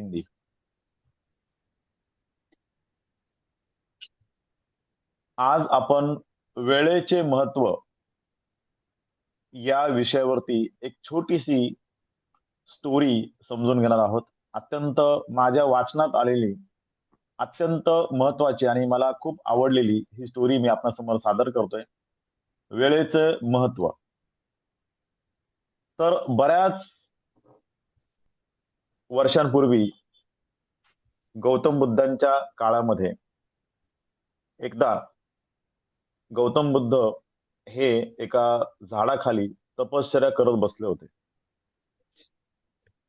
हिंदी आज आपण वेळेचे महत्त्व या विषयावरती एक छोटीशी स्टोरी समजून घेणार आहोत. अत्यंत माझ्या वाचनात आलेली अत्यंत महत्वाची आणि मला खूप आवडलेली ही स्टोरी मी आपणासमोर सादर करतोय. वेळेचं महत्त्व. तर बऱ्याच वर्षांपूर्वी गौतम बुद्धांच्या काळामध्ये एकदा गौतम बुद्ध हे एका झाडाखाली तपश्चर्या करत बसले होते.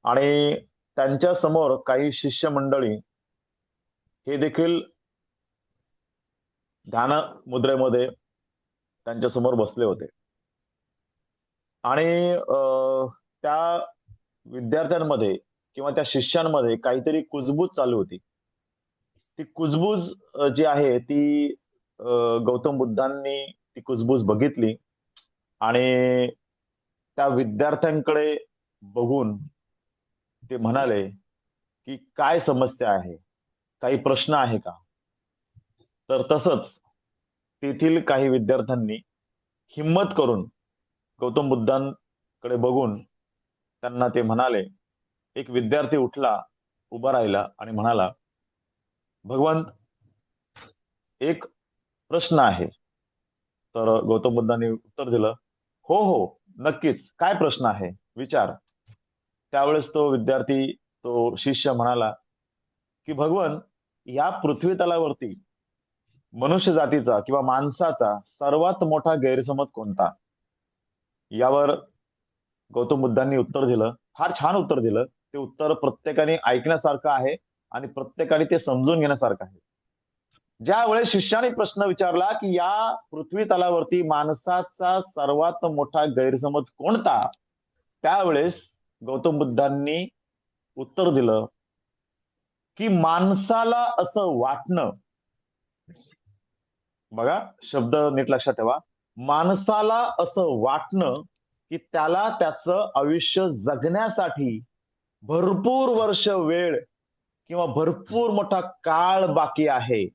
आणि त्यांच्यासमोर काही शिष्य मंडळी हे देखील ध्यान मुद्रेमध्ये त्यांच्यासमोर बसले होते. आणि त्या विद्यार्थ्यांमध्ये किंवा त्या शिष्यांमध्ये काहीतरी कुजबूज चालू होती. ती कुजबूज जी आहे ती गौतम बुद्धांनी ती कुजबूज बघितली आणि त्या विद्यार्थ्यांकडे बघून ते म्हणाले की काय समस्या आहे? काही प्रश्न आहे का? तर तसंच तेथील काही विद्यार्थ्यांनी हिंमत करून गौतम बुद्धांकडे बघून त्यांना ते म्हणाले एक विद्यार्थी उठला उभा राहिला आणि म्हणाला भगवंत एक प्रश्न आहे. तर गौतम बुद्धांनी उत्तर दिलं हो हो नक्कीच काय प्रश्न आहे? विचार. त्यावेळेस तो विद्यार्थी तो शिष्य म्हणाला की भगवान या पृथ्वी तलावरती मनुष्य जातीचा किंवा माणसाचा सर्वात मोठा गैरसमज कोणता? यावर गौतम बुद्धांनी उत्तर दिलं फार छान उत्तर दिलं ते उत्तर प्रत्येकाने ऐकण्यासारखं आहे आणि प्रत्येकाने ते समजून घेण्यासारखं आहे. ज्या वेळेस शिष्याने प्रश्न विचारला की या पृथ्वी तलावरती माणसाचा सर्वात मोठा गैरसमज कोणता? त्यावेळेस गौतम बुद्धांनी उत्तर दिलं की माणसाला असं वाटणं. बघा शब्द नीट लक्षात ठेवा. माणसाला असं वाटणं की त्याला त्याचं आयुष्य जगण्यासाठी भरपूर वर्ष वेळ किंवा भरपूर मोठा काळ बाकी आहे.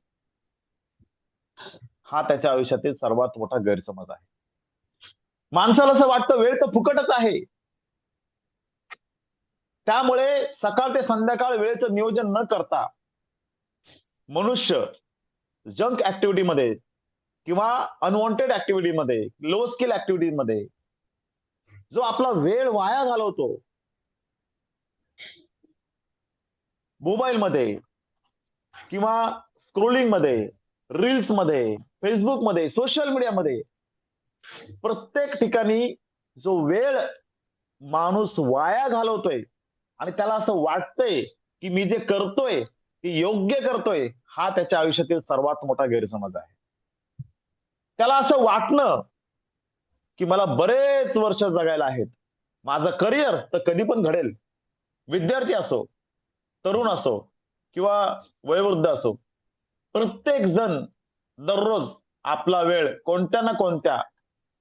हा त्याच्या आयुष्यातील सर्वात मोठा गैरसमज आहे. माणसाला असं वाटतं वेळ तर फुकटच आहे. त्यामुळे सकाळ ते संध्याकाळ वेळेचं नियोजन न करता मनुष्य जंक ऍक्टिव्हिटीमध्ये किंवा अनवॉन्टेड ऍक्टिव्हिटीमध्ये लो स्किल ऍक्टिव्हिटीमध्ये जो आपला वेळ वाया घालवतो मोबाईलमध्ये किंवा स्क्रोलिंगमध्ये मध्ये रील्समध्ये फेसबुकमध्ये सोशल मीडियामध्ये प्रत्येक ठिकाणी जो वेळ माणूस वाया घालवतोय आणि त्याला असं वाटतंय की मी जे करतोय ते योग्य करतोय हा त्याच्या आयुष्यातील सर्वात मोठा गैरसमज आहे. त्याला असं वाटणं की मला बरेच वर्ष जगायला आहेत. माझं करिअर तर कधी पण घडेल. विद्यार्थी असो तरुण असो किंवा वयोवृद्ध असो प्रत्येक जण दररोज आपला वेळ कोणत्या ना कोणत्या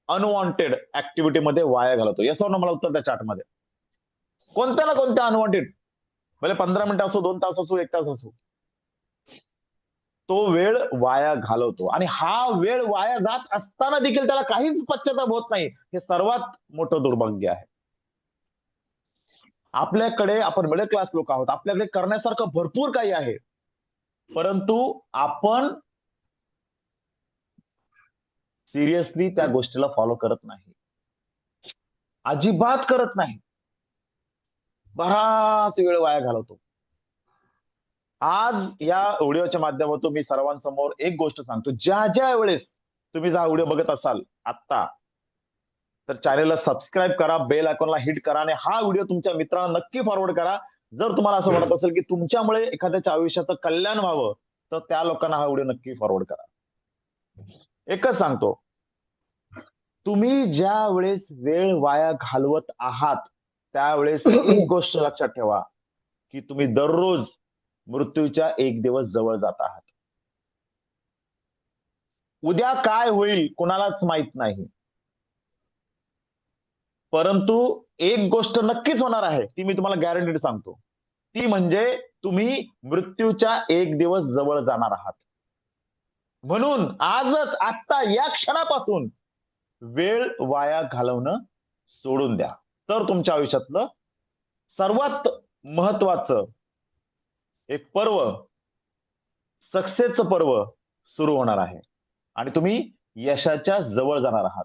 अनवॉन्टेड ऍक्टिव्हिटीमध्ये वाया घालवतो. यासो मला उत्तर त्या चार्टमध्ये कोणत्या ना कोणत्या अनवॉन्टेड भले पंधरा मिनिटं असो दोन तास असो एक तास असो. तो वेळ वाया घालवतो. आणि हा वेळ वाया जात असताना देखील त्याला काहीच पश्चाताप होत नाही. हे सर्वात मोठं दुर्भाग्य आहे. आपल्याकडे आपण मिडल क्लास लोक आहोत. आपल्याकडे करण्यासारखं भरपूर काही आहे. परंतु आपण सिरियसली त्या गोष्टीला फॉलो करत नाही. अजिबात करत नाही. बराच वेळ वाया घालवतो. आज या व्हिडिओच्या माध्यमातून मी सर्वांसमोर एक गोष्ट सांगतो. ज्या ज्या वेळेस तुम्ही हा व्हिडिओ बघत असाल आत्ता तर चॅनेलला सबस्क्राईब करा बेल आयकॉनला हिट करा आणि हा व्हिडिओ तुमच्या मित्रांना नक्की फॉरवर्ड करा. जर तुम्हाला असं वाटत असेल की तुमच्यामुळे एखाद्याच्या आयुष्याचं कल्याण व्हावं तर त्या लोकांना हा व्हिडिओ नक्की फॉरवर्ड करा. एकच सांगतो. तुम्ही ज्या वेळेस वेळ वाया घालवत आहात त्यावेळेस एक गोष्ट लक्षात ठेवा की तुम्ही दररोज मृत्यूच्या एक दिवस जवळ जात आहात. उद्या काय होईल कुणालाच माहीत नाही. परंतु एक गोष्ट नक्कीच होणार आहे ती मी तुम्हाला गॅरंटीड सांगतो. ती म्हणजे तुम्ही मृत्यूच्या एक दिवस जवळ जाणार आहात. म्हणून आजच आत्ता या क्षणापासून वेळ वाया घालवणं सोडून द्या. तर तुमच्या आयुष्यातलं सर्वात महत्वाचं एक पर्व सक्सेसचं पर्व सुरू होणार आहे. आणि तुम्ही यशाच्या जवळ जाणार आहात.